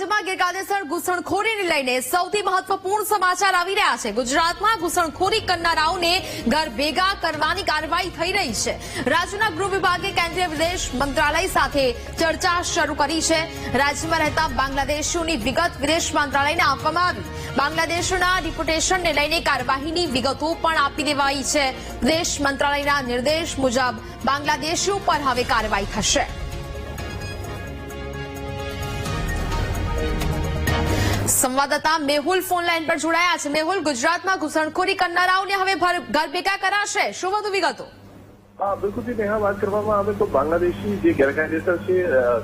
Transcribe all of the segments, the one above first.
રાજ્યમાં ગેરકાયદેસર ઘૂસણખોરીને લઈને સૌથી મહત્વપૂર્ણ સમાચાર આવી રહ્યા છે. ગુજરાતમાં ઘૂસણખોરી કરનારાઓને ઘર ભેગા કરવાની કાર્યવાહી થઈ રહી છે. રાજ્યના ગૃહ વિભાગે કેન્દ્રીય વિદેશ મંત્રાલય સાથે ચર્ચા શરૂ કરી છે. રાજ્યમાં રહેતા બાંગ્લાદેશીઓની વિગત વિદેશ મંત્રાલયને આપવામાં આવી. બાંગ્લાદેશોના ડિપોટેશનને લઈને કાર્યવાહીની વિગતો પણ આપી દેવાઈ છે. વિદેશ મંત્રાલયના નિર્દેશ મુજબ બાંગ્લાદેશીઓ પર હવે કાર્યવાહી થશે. સંવાદદાતા મેહુલ ફોન લાઈન પર જોડાયા છે. મેહુલ, ગુજરાતમાં ઘૂસણખોરી કરનારાઓને હવે ઘર ભેગા કરાશે. શું વધુ વિગતો? હા, બિલકુલ નેહા, વાત કરવામાં આવે તો બાંગ્લાદેશી જે ગેરકાયદેસર છે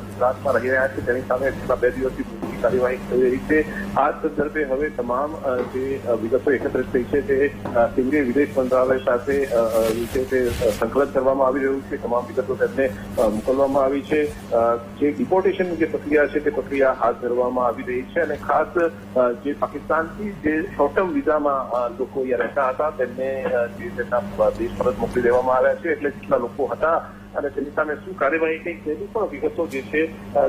ગુજરાતમાં રહી રહ્યા છે, તેની સામે બે દિવસથી પૂરતી કાર્યવાહી થઈ રહી છે. આ સંદર્ભે હવે તમામ જે વિગતો એકત્રિત થઈ છે તે કેન્દ્રીય વિદેશ મંત્રાલય સાથે તે સંકલન કરવામાં આવી રહ્યું છે. તમામ વિગતો તેમને મોકલવામાં આવી છે. જે ડિપોર્ટેશનની જે પ્રક્રિયા છે તે પ્રક્રિયા હાથ ધરવામાં આવી રહી છે અને ખાસ જે પાકિસ્તાનથી જે શોર્ટ ટર્મ વિઝામાં લોકો અહીંયા રહેતા હતા તેમને જે તેમના દેશ પરત મોકલી દેવામાં આવ્યા છે. એટલે જેટલા લોકો હતા અને તેની સામે શું કાર્યવાહી થઈ તેની પણ વિગતો જે છે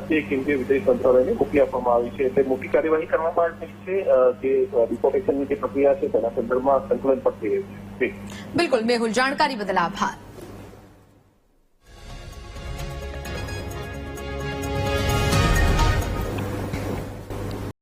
તે કેન્દ્રીય વિદેશ મંત્રાલયને મોકલી આપવામાં આવી છે. એટલે મોટી કાર્યવાહી કરવામાં આવી છે જે ડિપોર્ટેશનની જે પ્રક્રિયા છે તેના સંદર્ભમાં સંકલન પણ થઈ રહ્યું છે. બિલકુલ, મેહુલ, જાણકારી બદલ આભાર.